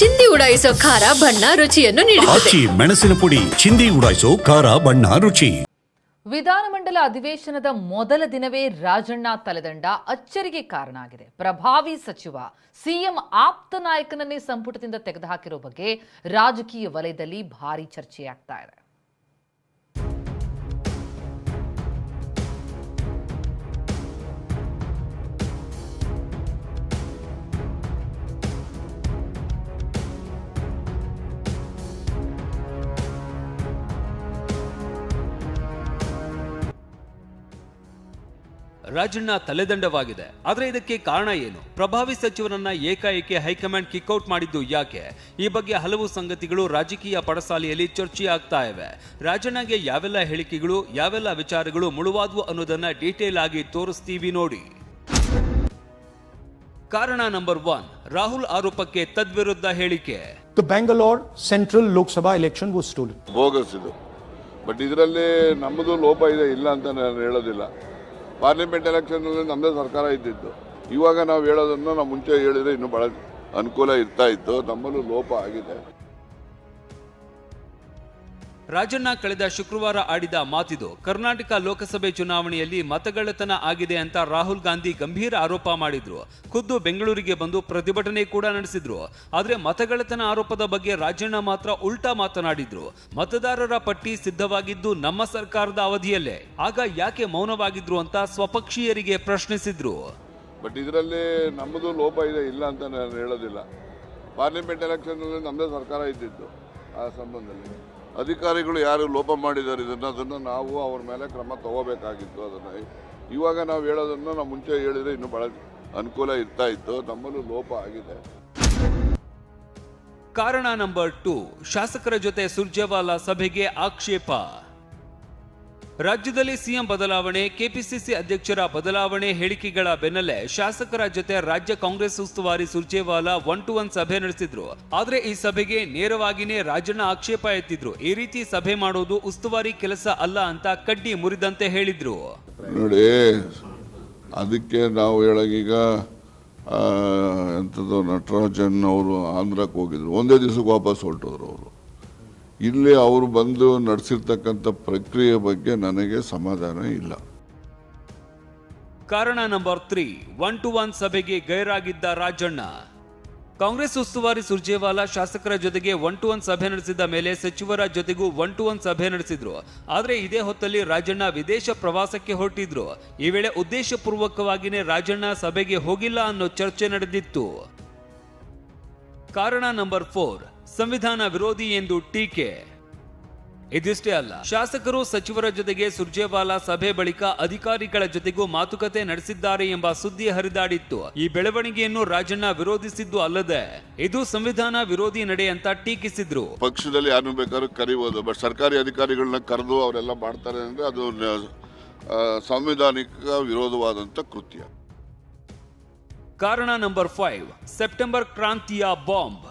ಚಿಂದಿ ಉಡಾಯಿಸೋ ಖಾರ ಬಣ್ಣ ರುಚಿಯನ್ನು ನೀಡುತ್ತದೆ. ಆಚಿ ಮೆಣಸಿನ ಪುಡಿ ಚಿಂದಿ ಉಡಾಯಿಸೋ ಖಾರ ಬಣ್ಣ ರುಚಿ. ವಿಧಾನಮಂಡಲ ಅಧಿವೇಶನದ ಮೊದಲ ದಿನವೇ ರಾಜಣ್ಣ ತಲೆದಂಡ ಅಚ್ಚರಿಗೆ ಕಾರಣ ಆಗಿದೆ ಪ್ರಭಾವಿ ಸಚಿವ ಸಿಎಂ ಆಪ್ತ ನಾಯಕನನ್ನೇ ಸಂಪುಟದಿಂದ ತೆಗೆದುಹಾಕಿರೋ ಬಗ್ಗೆ ರಾಜಕೀಯ ವಲಯದಲ್ಲಿ ಭಾರಿ ಚರ್ಚೆಯಾಗ್ತಾ ಇದೆ. ರಾಜಣ್ಣ ತಲೆದಂಡವಾಗಿದೆ. ಆದರೆ ಇದಕ್ಕೆ ಕಾರಣ ಏನು? ಪ್ರಭಾವಿ ಸಚಿವರನ್ನ ಏಕಾಏಕಿ ಹೈಕಮಾಂಡ್ ಕಿಕ್ಔಟ್ ಮಾಡಿದ್ದು ಯಾಕೆ? ಈ ಬಗ್ಗೆ ಹಲವು ಸಂಗತಿಗಳು ರಾಜಕೀಯ ಪಡಸಾಲೆಯಲ್ಲಿ ಚರ್ಚೆ ಆಗ್ತಾ ಇವೆ. ರಾಜಣ್ಣಗೆ ಯಾವೆಲ್ಲ ಹೇಳಿಕೆಗಳು ಯಾವೆಲ್ಲ ವಿಚಾರಗಳು ಮುಳುವಾದ್ವು ಅನ್ನೋದನ್ನ ಡೀಟೇಲ್ ಆಗಿ ತೋರಿಸ್ತೀವಿ ನೋಡಿ. ಕಾರಣ ನಂಬರ್ ಒನ್ ರಾಹುಲ್ ಆರೋಪಕ್ಕೆ ತದ್ವಿರುದ್ಧ ಹೇಳಿಕೆ. The Bangalore Central Lok Sabha election was stolen. Bogus ಇದು. ಬಟ್ ಇದರಲ್ಲಿ ನಮ್ಮದು ಲೋಪ ಇದೆ ಇಲ್ಲ ಅಂತ ನಾನು ಹೇಳೋದಿಲ್ಲ. ಪಾರ್ಲಿಮೆಂಟ್ ಎಲೆಕ್ಷನ್ನಲ್ಲಿ ನಮ್ಮದೇ ಸರ್ಕಾರ ಇದ್ದಿದ್ದು. ಇವಾಗ ನಾವು ಹೇಳೋದನ್ನು ನಾವು ಮುಂಚೆ ಹೇಳಿದ್ರೆ ಇನ್ನೂ ಭಾಳ ಅನುಕೂಲ ಇರ್ತಾ ಇತ್ತು. ನಮ್ಮಲ್ಲೂ ಲೋಪ ಆಗಿದೆ. ರಾಜಣ್ಣ ಕಳೆದ ಶುಕ್ರವಾರ ಆಡಿದ ಮಾತಿದು, ಕರ್ನಾಟಕ ಲೋಕಸಭೆ ಚುನಾವಣೆಯಲ್ಲಿ ಮತಗಳ್ಳತನ ಆಗಿದೆ ಅಂತ ರಾಹುಲ್ ಗಾಂಧಿ ಗಂಭೀರ ಆರೋಪ ಮಾಡಿದ್ರು. ಖುದ್ದು ಬೆಂಗಳೂರಿಗೆ ಬಂದು ಪ್ರತಿಭಟನೆ ಕೂಡ ನಡೆಸಿದ್ರು. ಆದರೆ ಮತಗಳ್ಳತನ ಆರೋಪದ ಬಗ್ಗೆ ರಾಜಣ್ಣ ಮಾತ್ರ ಉಲ್ಟಾ ಮಾತನಾಡಿದ್ರು. ಮತದಾರರ ಪಟ್ಟಿ ಸಿದ್ಧವಾಗಿದ್ದು ನಮ್ಮ ಸರ್ಕಾರದ ಅವಧಿಯಲ್ಲೇ. ಆಗ ಯಾಕೆ ಮೌನವಾಗಿದ್ರು ಅಂತ ಸ್ವಪಕ್ಷೀಯರಿಗೆ ಪ್ರಶ್ನಿಸಿದ್ರು. ಬಟ್ ಇದರಲ್ಲಿ ನಮ್ಮದು ಲೋಪ ಇದೆ, ಇಲ್ಲ ಅಂತ ನಾನು ಹೇಳೋದಿಲ್ಲ. ಪಾರ್ಲಿಮೆಂಟ್ ಎಲೆಕ್ಷನ್ ನಮ್ಮದೇ ಸರ್ಕಾರ ಇದ್ದಿದ್ದು ಆ ಸಂಬಂಧದಲ್ಲಿ. ಅಧಿಕಾರಿಗಳು ಯಾರು ಲೋಪ ಮಾಡಿದ್ದಾರೆ ಇದನ್ನು ಅದನ್ನು ನಾವು ಅವ್ರ ಮೇಲೆ ಕ್ರಮ ತಗೋಬೇಕಾಗಿತ್ತು ಅದನ್ನು. ಇವಾಗ ನಾವು ಹೇಳೋದನ್ನು ನಾವು ಮುಂಚೆ ಹೇಳಿದರೆ ಇನ್ನೂ ಭಾಳ ಅನುಕೂಲ ಇರ್ತಾ ಇತ್ತು. ನಮ್ಮಲ್ಲೂ ಲೋಪ ಆಗಿದೆ. ಕಾರಣ ನಂಬರ್ ಟು. ಶಾಸಕರ ಜೊತೆ ಸುರ್ಜೇವಾಲಾ ಸಭೆಗೆ ಆಕ್ಷೇಪ. ರಾಜ್ಯದಲ್ಲಿ ಸಿಎಂ ಬದಲಾವಣೆ, ಕೆಪಿಸಿಸಿ ಅಧ್ಯಕ್ಷರ ಬದಲಾವಣೆ ಹೇಳಿಕೆಗಳ ಬೆನ್ನಲ್ಲೇ ಶಾಸಕರ ಜೊತೆ ರಾಜ್ಯ ಕಾಂಗ್ರೆಸ್ ಉಸ್ತುವಾರಿ ಸುರ್ಜೇವಾಲಾ ಒನ್ ಟು ಒನ್ ಸಭೆ ನಡೆಸಿದ್ರು. ಆದ್ರೆ ಈ ಸಭೆಗೆ ನೇರವಾಗಿನೇ ರಾಜಣ್ಣ ಆಕ್ಷೇಪ ಎತ್ತಿದ್ರು. ಈ ರೀತಿ ಸಭೆ ಮಾಡೋದು ಉಸ್ತುವಾರಿ ಕೆಲಸ ಅಲ್ಲ ಅಂತ ಕಡ್ಡಿ ಮುರಿದಂತೆ ಹೇಳಿದ್ರು. ನೋಡಿ, ಅದಕ್ಕೆ ನಾವು ಹೇಳೋಗೀಗ ಎಂಥದ್ದು ನಟರಾಜನ್ ಅವರು ಆಂಧ್ರಕ್ಕೆ ಹೋಗಿದ್ರು. ಒಂದೇ ದಿವಸಕ್ಕೆ ವಾಪಸ್ ಹೊರಟೋದ್ರು ಅವರು. ಇಲ್ಲಿ ಅವರು ಬಂದು ನಡೆಸಿರ್ತಕ್ಕಂಥ ಪ್ರಕ್ರಿಯೆ ಬಗ್ಗೆ ನನಗೆ ಸಮಾಧಾನ ಇಲ್ಲ. ಕಾರಣ number three, one two one ಸಭೆಗೆ ಗೈರಾಗಿದ್ದ ರಾಜಣ್ಣ, ಕಾಂಗ್ರೆಸ್ ಉಸ್ತುವಾರಿ ಸುರ್ಜೇವಾಲಾ ಶಾಸಕರ ಜೊತೆಗೆ ಒನ್ ಟು ಒನ್ ಸಭೆ ನಡೆಸಿದ ಮೇಲೆ ಸಚಿವರ ಜೊತೆಗೂ ಒನ್ ಟು ಒನ್ ಸಭೆ ನಡೆಸಿದ್ರು. ಆದರೆ ಇದೇ ಹೊತ್ತಲ್ಲಿ ರಾಜಣ್ಣ ವಿದೇಶ ಪ್ರವಾಸಕ್ಕೆ ಹೊರಟಿದ್ರು. ಈ ವೇಳೆ ಉದ್ದೇಶಪೂರ್ವಕವಾಗಿಯೇ ರಾಜಣ್ಣ ಸಭೆಗೆ ಹೋಗಿಲ್ಲ ಅನ್ನೋ ಚರ್ಚೆ ನಡೆದಿತ್ತು. ಕಾರಣ ನಂಬರ್ ಫೋರ್, ಸಂವಿಧಾನ ವಿರೋಧಿ ಎಂದು ಟೀಕೆ. ಇದಿಷ್ಟೇ ಅಲ್ಲ, ಶಾಸಕರು ಸಚಿವರ ಜೊತೆಗೆ ಸುರ್ಜೇವಾಲಾ ಸಭೆ ಬಳಿಕ ಅಧಿಕಾರಿಗಳ ಜೊತೆಗೂ ಮಾತುಕತೆ ನಡೆಸಿದ್ದಾರೆ ಎಂಬ ಸುದ್ದಿ ಹರಿದಾಡಿತ್ತು. ಈ ಬೆಳವಣಿಗೆಯನ್ನು ರಾಜಣ್ಣ ವಿರೋಧಿಸಿದ್ದು ಅಲ್ಲದೆ, ಇದು ಸಂವಿಧಾನ ವಿರೋಧಿ ನಡೆ ಅಂತ ಟೀಕಿಸಿದ್ರು. ಪಕ್ಷದಲ್ಲಿ ಯಾರು ಬೇಕಾದ್ರೂ ಕರಿಬೋದು, ಬಟ್ ಸರ್ಕಾರಿ ಅಧಿಕಾರಿಗಳನ್ನ ಕರೆದು ಅವರೆಲ್ಲ ಮಾಡ್ತಾರೆ ಅಂದ್ರೆ ಅದು ಸಾಂವಿಧಾನಿಕ ವಿರೋಧವಾದಂಥ ಕೃತ್ಯ. ಕಾರಣ ನಂಬರ್ ಫೈವ್ ಸೆಪ್ಟೆಂಬರ್ ಕ್ರಾಂತಿಯ ಬಾಂಬ್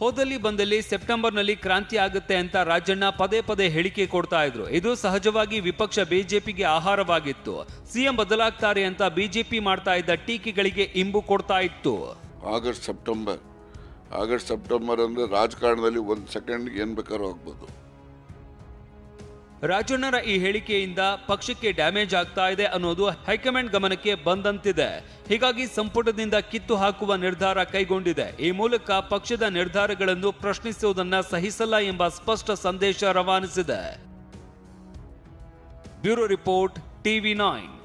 ಹೋದಲ್ಲಿ ಬಂದಲ್ಲಿ ಸೆಪ್ಟೆಂಬರ್ನಲ್ಲಿ ಕ್ರಾಂತಿ ಆಗುತ್ತೆ ಅಂತ ರಾಜಣ್ಣ ಪದೇ ಪದೇ ಹೇಳಿಕೆ ಕೊಡ್ತಾ ಇದ್ರು. ಇದು ಸಹಜವಾಗಿ ವಿಪಕ್ಷ ಬಿಜೆಪಿಗೆ ಆಹಾರವಾಗಿತ್ತು. ಸಿಎಂ ಬದಲಾಗ್ತಾರೆ ಅಂತ ಬಿಜೆಪಿ ಮಾಡ್ತಾ ಇದ್ದ ಟೀಕೆಗಳಿಗೆ ಇಂಬು ಕೊಡ್ತಾ ಇತ್ತು. ಆಗಸ್ಟ್ ಸೆಪ್ಟೆಂಬರ್ ಆಗಸ್ಟ್ ಸೆಪ್ಟೆಂಬರ್ ಅಂದರೆ ರಾಜಕಾರಣದಲ್ಲಿ ಒಂದು ಸೆಕೆಂಡ್ ಏನು ಬೇಕಾದ್ರೂ ಆಗ್ಬೋದು. ರಾಜಣ್ಣರ ಈ ಹೇಳಿಕೆಯಿಂದ ಪಕ್ಷಕ್ಕೆ ಡ್ಯಾಮೇಜ್ ಆಗ್ತಾ ಇದೆ ಅನ್ನೋದು ಹೈಕಮಾಂಡ್ ಗಮನಕ್ಕೆ ಬಂದಂತಿದೆ. ಹೀಗಾಗಿ ಸಂಪುಟದಿಂದ ಕಿತ್ತು ಹಾಕುವ ನಿರ್ಧಾರ ಕೈಗೊಂಡಿದೆ. ಈ ಮೂಲಕ ಪಕ್ಷದ ನಿರ್ಧಾರಗಳನ್ನು ಪ್ರಶ್ನಿಸುವುದನ್ನ ಸಹಿಸಲ್ಲ ಎಂಬ ಸ್ಪಷ್ಟ ಸಂದೇಶ ರವಾನಿಸಿದೆ. Bureau report, TV nine.